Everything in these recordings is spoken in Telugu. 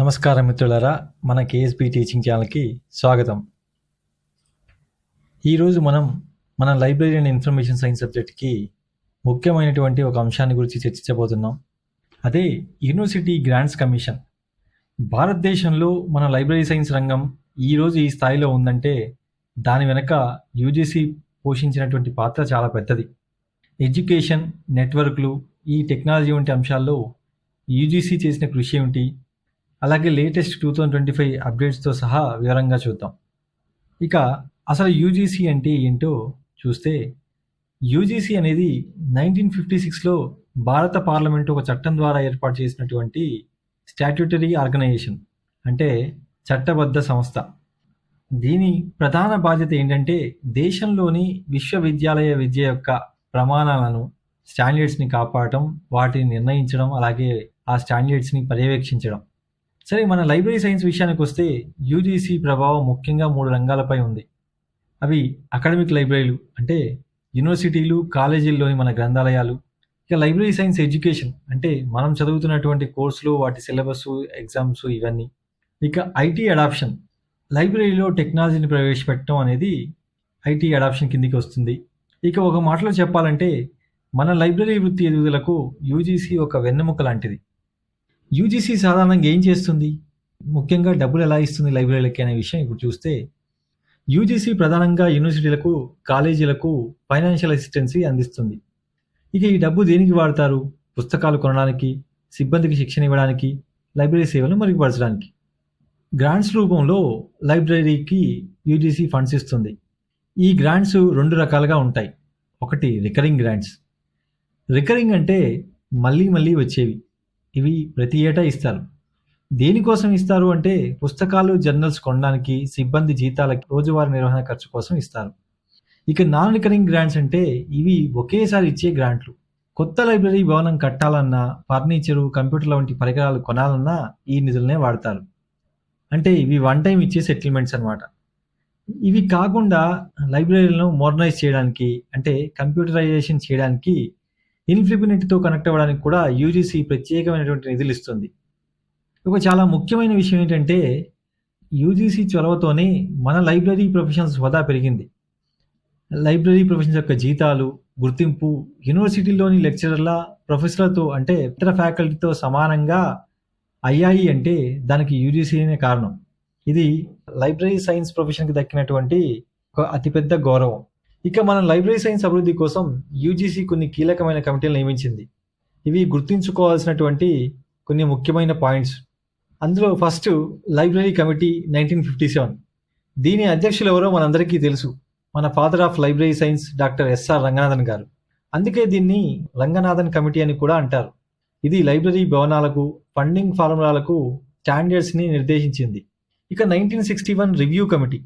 నమస్కారం మిత్రులారా మన కేఎస్బి టీచింగ్ ఛానల్కి స్వాగతం. ఈరోజు మనం మన లైబ్రరీ అండ్ ఇన్ఫర్మేషన్ సైన్స్ సబ్జెక్ట్కి ముఖ్యమైనటువంటి ఒక అంశాన్ని గురించి చర్చించబోతున్నాం. అదే యూనివర్సిటీ గ్రాంట్స్ కమిషన్ భారతదేశంలో మన లైబ్రరీ సైన్స్ రంగం ఈరోజు ఈ స్థాయిలో ఉందంటే దాని వెనక యూజీసీ పోషించినటువంటి పాత్ర చాలా పెద్దది. ఎడ్యుకేషన్ నెట్వర్క్లు ఈ టెక్నాలజీ వంటి అంశాల్లో యూజీసీ చేసిన కృషి ఏమిటి? అలాగే latest two thousand twenty five అప్డేట్స్తో సహా వివరంగా చూద్దాం. ఇక అసలు యూజీసీ అంటే ఏంటో చూస్తే యూజీసీ అనేది నైన్టీన్ ఫిఫ్టీ సిక్స్లో భారత పార్లమెంటు ఒక చట్టం ద్వారా ఏర్పాటు చేసినటువంటి స్టాట్యూటరీ ఆర్గనైజేషన్ అంటే చట్టబద్ధ సంస్థ. దీని ప్రధాన బాధ్యత ఏంటంటే దేశంలోని విశ్వవిద్యాలయ విద్య యొక్క ప్రమాణాలను స్టాండర్డ్స్ని కాపాడటం వాటిని నిర్ణయించడం అలాగే ఆ స్టాండర్డ్స్ని పర్యవేక్షించడం. సరే మన లైబ్రరీ సైన్స్ విషయానికి వస్తే యూజీసీ ప్రభావం ముఖ్యంగా మూడు రంగాలపై ఉంది. అవి అకాడమిక్ లైబ్రరీలు అంటే యూనివర్సిటీలు కాలేజీల్లోని మన గ్రంథాలయాలు. ఇక లైబ్రరీ సైన్స్ ఎడ్యుకేషన్ అంటే మనం చదువుతున్నటువంటి కోర్సులు వాటి సిలబస్ ఎగ్జామ్స్ ఇవన్నీ. ఇక ఐటీ అడాప్షన్ లైబ్రరీలో టెక్నాలజీని ప్రవేశపెట్టడం అనేది ఐటీ అడాప్షన్ కిందికి వస్తుంది. ఇక ఒక మాటలో చెప్పాలంటే మన లైబ్రరీ వృత్తి ఎదుగుదలకు యూజీసీ ఒక వెన్నెముక లాంటిది. యూజీసీ సాధారణంగా ఏం చేస్తుంది? ముఖ్యంగా డబ్బులు ఎలా ఇస్తుంది లైబ్రరీలకి అనే విషయం ఇప్పుడు చూస్తే యూజీసీ ప్రధానంగా యూనివర్సిటీలకు కాలేజీలకు ఫైనాన్షియల్ అసిస్టెన్సీ అందిస్తుంది. ఇక ఈ డబ్బు దేనికి వాడతారు? పుస్తకాలు కొనడానికి సిబ్బందికి శిక్షణ ఇవ్వడానికి లైబ్రరీ సేవలను మెరుగుపరచడానికి. గ్రాంట్స్ రూపంలో లైబ్రరీకి యూజీసీ ఫండ్స్ ఇస్తుంది. ఈ గ్రాంట్స్ రెండు రకాలుగా ఉంటాయి. ఒకటి రికరింగ్ గ్రాంట్స్. రికరింగ్ అంటే మళ్ళీ మళ్ళీ వచ్చేవి. ఇవి ప్రతి ఏటా ఇస్తారు దేనికోసం ఇస్తారు అంటే పుస్తకాలు జర్నల్స్ కొనడానికి సిబ్బంది జీతాలకి రోజువారీ నిర్వహణ ఖర్చు కోసం ఇస్తారు ఇక నాన్ రికరింగ్ గ్రాంట్స్ అంటే ఇవి ఒకేసారి ఇచ్చే గ్రాంట్లు. కొత్త లైబ్రరీ భవనం కట్టాలన్నా ఫర్నిచరు కంప్యూటర్ల వంటి పరికరాలు కొనాలన్నా ఈ నిధులనే వాడతారు. అంటే ఇవి వన్ టైం ఇచ్చే సెటిల్మెంట్స్ అన్నమాట. ఇవి కాకుండా లైబ్రరీలను మోడర్నైజ్ చేయడానికి అంటే కంప్యూటరైజేషన్ చేయడానికి ఇన్ఫ్లిబినిటీతో కనెక్ట్ అవ్వడానికి కూడా యూజీసీ ప్రత్యేకమైనటువంటి నిధులు ఇస్తుంది. ఒక చాలా ముఖ్యమైన విషయం ఏంటంటే యూజీసీ చొరవతోనే మన లైబ్రరీ ప్రొఫెషన్స్ హోదా పెరిగింది. లైబ్రరీ ప్రొఫెషన్స్ యొక్క జీతాలు గుర్తింపు యూనివర్సిటీలోని లెక్చరర్ల ప్రొఫెసర్లతో అంటే ఇతర ఫ్యాకల్టీతో సమానంగా అయ్యాయి అంటే దానికి యూజీసీనే కారణం. ఇది లైబ్రరీ సైన్స్ ప్రొఫెషన్కి దక్కినటువంటి ఒక అతిపెద్ద గౌరవం. ఇక మన లైబ్రరీ సైన్స్ అభివృద్ధి కోసం యూజీసీ కొన్ని కీలకమైన కమిటీలు నియమించింది. ఇవి గుర్తుంచుకోవాల్సినటువంటి కొన్ని ముఖ్యమైన పాయింట్స్. అందులో first library committee nineteen fifty seven. దీని అధ్యక్షులు ఎవరో మనందరికీ తెలుసు. మన father of library science doctor S R Ranganathan garu. అందుకే దీన్ని రంగనాథన్ కమిటీ అని కూడా అంటారు. ఇది లైబ్రరీ భవనాలకు ఫండింగ్ ఫార్ములాలకు స్టాండర్డ్స్ని నిర్దేశించింది. ఇక nineteen sixty one review committee.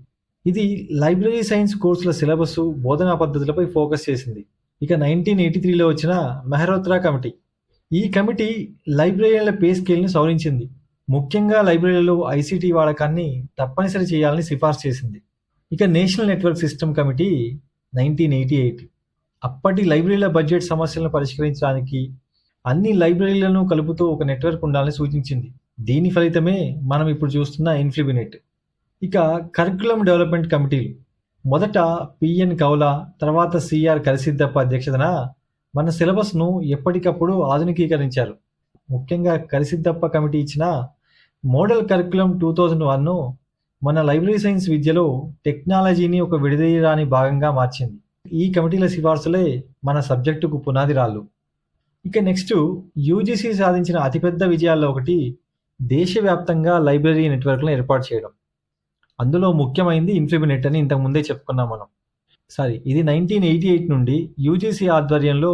ఇది లైబ్రరీ సైన్స్ కోర్సుల సిలబస్ బోధనా పద్ధతులపై ఫోకస్ చేసింది. ఇక నైన్టీన్ ఎయిటీ త్రీలో వచ్చిన మెహరోత్రా కమిటీ. ఈ కమిటీ లైబ్రరీల పే స్కేల్ని సవరించింది. ముఖ్యంగా లైబ్రరీలలో ఐసీటీ వాడకాన్ని తప్పనిసరి చేయాలని సిఫార్సు చేసింది. ఇక national network system committee nineteen eighty eight. అప్పటి లైబ్రరీల బడ్జెట్ సమస్యలను పరిష్కరించడానికి అన్ని లైబ్రరీలను కలుపుతూ ఒక నెట్వర్క్ ఉండాలని సూచించింది. దీని ఫలితమే మనం ఇప్పుడు చూస్తున్న ఇన్ఫ్లిబినెట్ ఇక కరికులం డెవలప్మెంట్ కమిటీలు. మొదట పిఎన్ కౌల తర్వాత సిఆర్ కరిసిద్దప్ప అధ్యక్షతన మన సిలబస్ను ఎప్పటికప్పుడు ఆధునికీకరించారు. ముఖ్యంగా కరిసిద్దప్ప కమిటీ ఇచ్చిన మోడల్ కరికులం టూ థౌజండ్ వన్ను మన లైబ్రరీ సైన్స్ విద్యలో టెక్నాలజీని ఒక విడదీయరాని భాగంగా మార్చింది. ఈ కమిటీల సిఫార్సులే మన సబ్జెక్టుకు పునాది రాళ్ళు. ఇక నెక్స్ట్ యూజీసీ సాధించిన అతిపెద్ద విజయాల్లో ఒకటి దేశవ్యాప్తంగా లైబ్రరీ నెట్వర్క్లను ఏర్పాటు చేయడం. అందులో ముఖ్యమైనది ఇన్ఫిబినెట్ అని ఇంతకు ముందే చెప్పుకున్నాం మనం. సారీ ఇది నైన్టీన్ ఎయిటీ ఎయిట్ నుండి యూజీసీ ఆధ్వర్యంలో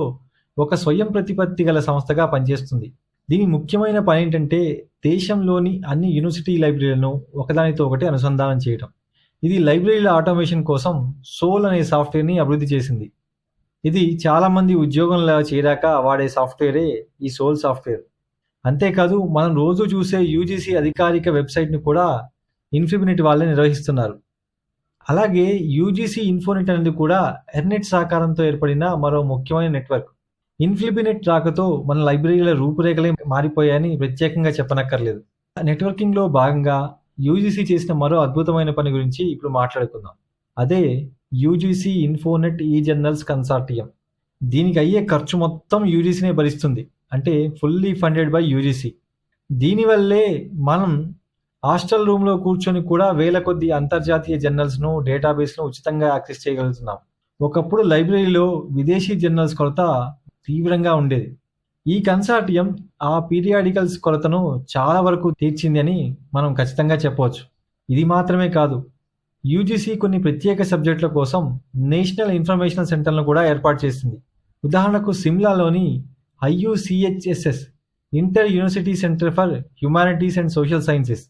ఒక స్వయం ప్రతిపత్తి గల సంస్థగా పనిచేస్తుంది. దీని ముఖ్యమైన పని ఏంటంటే దేశంలోని అన్ని యూనివర్సిటీ లైబ్రరీలను ఒకదానితో ఒకటి అనుసంధానం చేయడం. ఇది లైబ్రరీల ఆటోమేషన్ కోసం సోల్ అనే సాఫ్ట్వేర్ని అభివృద్ధి చేసింది. ఇది చాలామంది ఉద్యోగంలో చేరాక వాడే సాఫ్ట్వేరే ఈ సోల్ సాఫ్ట్వేర్ అంతేకాదు మనం రోజు చూసే యూజీసీ అధికారిక వెబ్సైట్ని కూడా ఇన్ఫిబినిట్ వాళ్ళే నిర్వహిస్తున్నారు. అలాగే యూజీసీ ఇన్ఫోనెట్ అనేది కూడా ఎర్నెట్ సహకారంతో ఏర్పడిన మరో ముఖ్యమైన నెట్వర్క్. ఇన్ఫ్లిబినెట్ రాకతో మన లైబ్రరీల రూపురేఖలే మారిపోయాయని ప్రత్యేకంగా చెప్పనక్కర్లేదు. నెట్వర్కింగ్లో భాగంగా యూజీసీ చేసిన మరో అద్భుతమైన పని గురించి ఇప్పుడు మాట్లాడుకుందాం. అదే యూజీసీ ఇన్ఫోనెట్ ఈ జర్నల్స్ కన్సార్టియం. దీనికి అయ్యే ఖర్చు మొత్తం యూజీసీనే భరిస్తుంది. అంటే ఫుల్లీ ఫండెడ్ బై యూజీసీ. దీనివల్లే మనం హాస్టల్ రూమ్లో కూర్చొని కూడా వేల కొద్ది అంతర్జాతీయ జర్నల్స్ను డేటాబేస్ను ఉచితంగా యాక్సెస్ చేయగలుగుతున్నాం. ఒకప్పుడు లైబ్రరీలో విదేశీ జర్నల్స్ కొరత తీవ్రంగా ఉండేది. ఈ కన్సార్టియం ఆ పీరియాడికల్స్ కొరతను చాలా వరకు తీర్చిందని మనం ఖచ్చితంగా చెప్పవచ్చు. ఇది మాత్రమే కాదు యూజీసీ కొన్ని ప్రత్యేక సబ్జెక్టుల కోసం నేషనల్ ఇన్ఫర్మేషన్ సెంటర్లను కూడా ఏర్పాటు చేసింది. ఉదాహరణకు సిమ్లాలోని IUCHSS inter university centre for humanities and social sciences.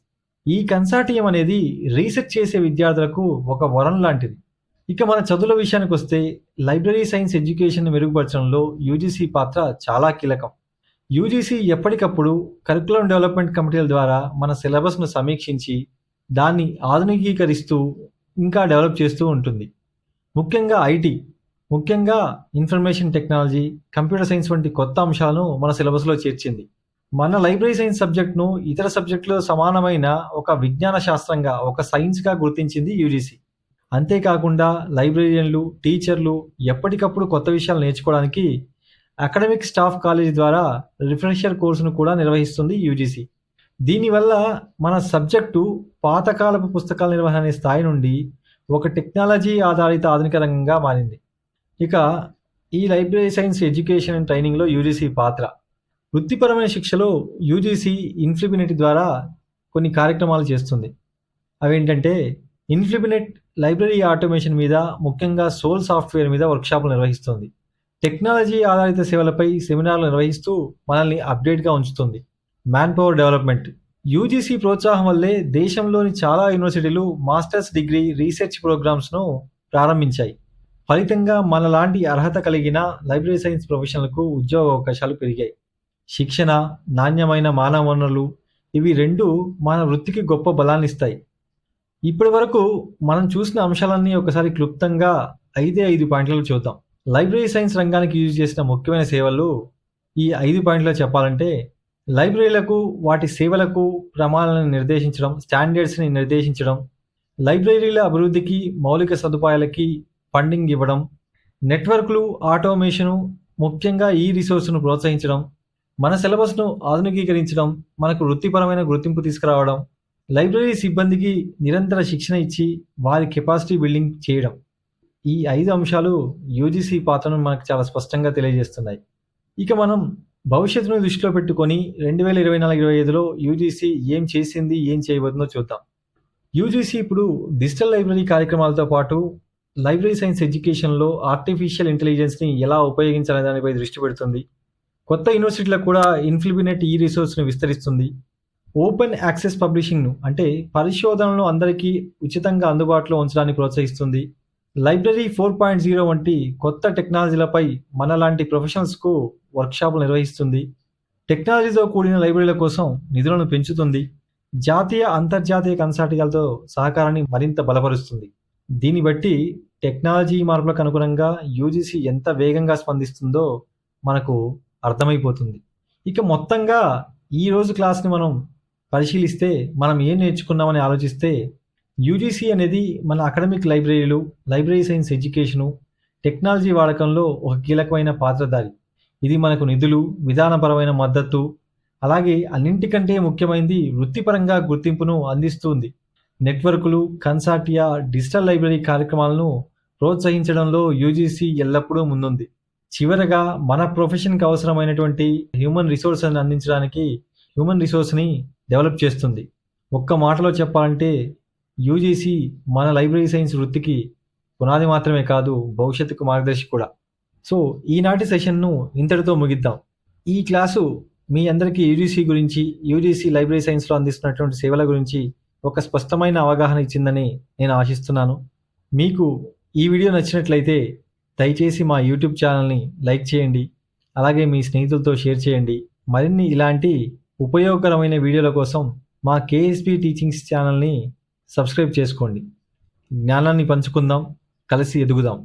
ఈ కన్సార్టియం అనేది రీసెర్చ్ చేసే విద్యార్థులకు ఒక వరం లాంటిది. ఇక మన చదువుల విషయానికి వస్తే లైబ్రరీ సైన్స్ ఎడ్యుకేషన్ మెరుగుపరచడంలో యూజీసీ పాత్ర చాలా కీలకం. యూజీసీ ఎప్పటికప్పుడు కరికులం డెవలప్మెంట్ కమిటీల ద్వారా మన సిలబస్ను సమీక్షించి దాన్ని ఆధునికీకరిస్తూ ఇంకా డెవలప్ చేస్తూ ఉంటుంది. ముఖ్యంగా ఐటీ ముఖ్యంగా ఇన్ఫర్మేషన్ టెక్నాలజీ కంప్యూటర్ సైన్స్ వంటి కొత్త అంశాలను మన సిలబస్లో చేర్చింది. మన లైబ్రరీ సైన్స్ సబ్జెక్ట్ను ఇతర సబ్జెక్టులో సమానమైన ఒక విజ్ఞాన శాస్త్రంగా ఒక సైన్స్గా గుర్తించింది యూజీసీ. అంతేకాకుండా లైబ్రరీయన్లు టీచర్లు ఎప్పటికప్పుడు కొత్త విషయాలు నేర్చుకోవడానికి అకాడమిక్ స్టాఫ్ కాలేజీ ద్వారా రిఫరెన్షియల్ కోర్సును కూడా నిర్వహిస్తుంది యూజీసీ. దీనివల్ల మన సబ్జెక్టు పాతకాలపు పుస్తకాల నిర్వహణ అనే స్థాయి నుండి ఒక టెక్నాలజీ ఆధారిత ఆధునిక రంగంగా మారింది. ఇక ఈ లైబ్రరీ సైన్స్ ఎడ్యుకేషన్ అండ్ ట్రైనింగ్లో యూజీసీ పాత్ర. వృత్తిపరమైన శిక్షలో యూజీసీ ఇన్ఫ్లిబినెట్ ద్వారా కొన్ని కార్యక్రమాలు చేస్తుంది. అవేంటంటే ఇన్ఫ్లిబినెట్ లైబ్రరీ ఆటోమేషన్ మీద ముఖ్యంగా సోల్ సాఫ్ట్వేర్ మీద వర్క్షాపులు నిర్వహిస్తుంది. టెక్నాలజీ ఆధారిత సేవలపై సెమినార్లు నిర్వహిస్తూ మనల్ని అప్డేట్గా ఉంచుతుంది. Man power development. యూజీసీ ప్రోత్సాహం వల్లే దేశంలోని చాలా యూనివర్సిటీలు మాస్టర్స్ డిగ్రీ రీసెర్చ్ ప్రోగ్రామ్స్ను ప్రారంభించాయి. ఫలితంగా మనలాంటి అర్హత కలిగిన లైబ్రరీ సైన్స్ ప్రొఫెషనల్కు ఉద్యోగ అవకాశాలు పెరిగాయి. శిక్షణ నాణ్యమైన మానవ వనరులు ఇవి రెండు మన వృత్తికి గొప్ప బలాన్ని ఇస్తాయి ఇప్పటి వరకు మనం చూసిన అంశాలన్నీ ఒకసారి క్లుప్తంగా ఐదే ఐదు పాయింట్లలో చూద్దాం. లైబ్రరీ సైన్స్ రంగానికి యూజ్ చేసిన ముఖ్యమైన సేవలు ఈ ఐదు పాయింట్లో చెప్పాలంటే లైబ్రరీలకు వాటి సేవలకు ప్రమాణాలను నిర్దేశించడం స్టాండర్డ్స్ని నిర్దేశించడం లైబ్రరీల అభివృద్ధికి మౌలిక సదుపాయాలకి ఫండింగ్ ఇవ్వడం నెట్వర్క్లు ఆటోమేషను ముఖ్యంగా ఈ రిసోర్స్ను ప్రోత్సహించడం మన సిలబస్ను ఆధునికీకరించడం మనకు వృత్తిపరమైన గుర్తింపు తీసుకురావడం లైబ్రరీ సిబ్బందికి నిరంతర శిక్షణ ఇచ్చి వారి కెపాసిటీ బిల్డింగ్ చేయడం. ఈ ఐదు అంశాలు యూజీసీ పాత్రను మనకు చాలా స్పష్టంగా తెలియజేస్తున్నాయి. ఇక మనం భవిష్యత్తును దృష్టిలో పెట్టుకొని రెండు వేల ఇరవై నాలుగు ఇరవై ఐదులో యూజీసీ ఏం చేసింది ఏం చేయబోతుందో చూద్దాం. యూజీసీ ఇప్పుడు డిజిటల్ లైబ్రరీ కార్యక్రమాలతో పాటు లైబ్రరీ సైన్స్ ఎడ్యుకేషన్లో ఆర్టిఫిషియల్ ఇంటెలిజెన్స్ని ఎలా ఉపయోగించాలనే దానిపై దృష్టి పెడుతుంది. కొత్త యూనివర్సిటీలకు కూడా ఇన్ఫ్లిబినెట్ ఈ రిసోర్స్ను విస్తరిస్తుంది. ఓపెన్ యాక్సెస్ పబ్లిషింగ్ను అంటే పరిశోధనలు అందరికీ ఉచితంగా అందుబాటులో ఉంచడానికి ప్రోత్సహిస్తుంది. లైబ్రరీ ఫోర్ పాయింట్ జీరో వంటి కొత్త టెక్నాలజీలపై మనలాంటి ప్రొఫెషనల్స్కు వర్క్షాపులు నిర్వహిస్తుంది. టెక్నాలజీతో కూడిన లైబ్రరీల కోసం నిధులను పెంచుతుంది. జాతీయ అంతర్జాతీయ కన్సార్టికలతో సహకారాన్ని మరింత బలపరుస్తుంది. దీన్ని బట్టి టెక్నాలజీ మార్పులకు అనుగుణంగా యూజీసీ ఎంత వేగంగా స్పందిస్తుందో మనకు అర్థమైపోతుంది. ఇక మొత్తంగా ఈరోజు క్లాస్ని మనం పరిశీలిస్తే మనం ఏం నేర్చుకున్నామని ఆలోచిస్తే యూజీసీ అనేది మన అకాడమిక్ లైబ్రరీలు లైబ్రరీ సైన్స్ ఎడ్యుకేషను టెక్నాలజీ వాడకంలో ఒక కీలకమైన పాత్రధారి. ఇది మనకు నిధులు విధానపరమైన మద్దతు అలాగే అన్నింటికంటే ముఖ్యమైనది వృత్తిపరంగా గుర్తింపును అందిస్తుంది. నెట్వర్కులు కన్సార్టియా డిజిటల్ లైబ్రరీ కార్యక్రమాలను ప్రోత్సహించడంలో యూజీసీ ఎల్లప్పుడూ ముందుంది. చివరగా మన ప్రొఫెషన్కి అవసరమైనటువంటి హ్యూమన్ రిసోర్స్ని అందించడానికి హ్యూమన్ రిసోర్స్ని డెవలప్ చేస్తుంది. ఒక్క మాటలో చెప్పాలంటే యూజీసీ మన లైబ్రరీ సైన్స్ వృత్తికి పునాది మాత్రమే కాదు భవిష్యత్తుకు మార్గదర్శి కూడా. సో ఈనాటి సెషన్ను ఇంతటితో ముగిద్దాం. ఈ క్లాసు మీ అందరికీ యూజీసీ గురించి యూజీసీ లైబ్రరీ సైన్స్లో అందిస్తున్నటువంటి సేవల గురించి ఒక స్పష్టమైన అవగాహన ఇచ్చిందని నేను ఆశిస్తున్నాను. మీకు ఈ వీడియో నచ్చినట్లయితే దయచేసి మా యూట్యూబ్ ఛానల్ని లైక్ చేయండి అలాగే మీ స్నేహితులతో షేర్ చేయండి. మరిన్ని ఇలాంటి ఉపయోగకరమైన వీడియోల కోసం మా కేఎస్పి టీచింగ్స్ ఛానల్ని సబ్స్క్రైబ్ చేసుకోండి. జ్ఞానాన్ని పంచుకుందాం కలిసి ఎదుగుదాం.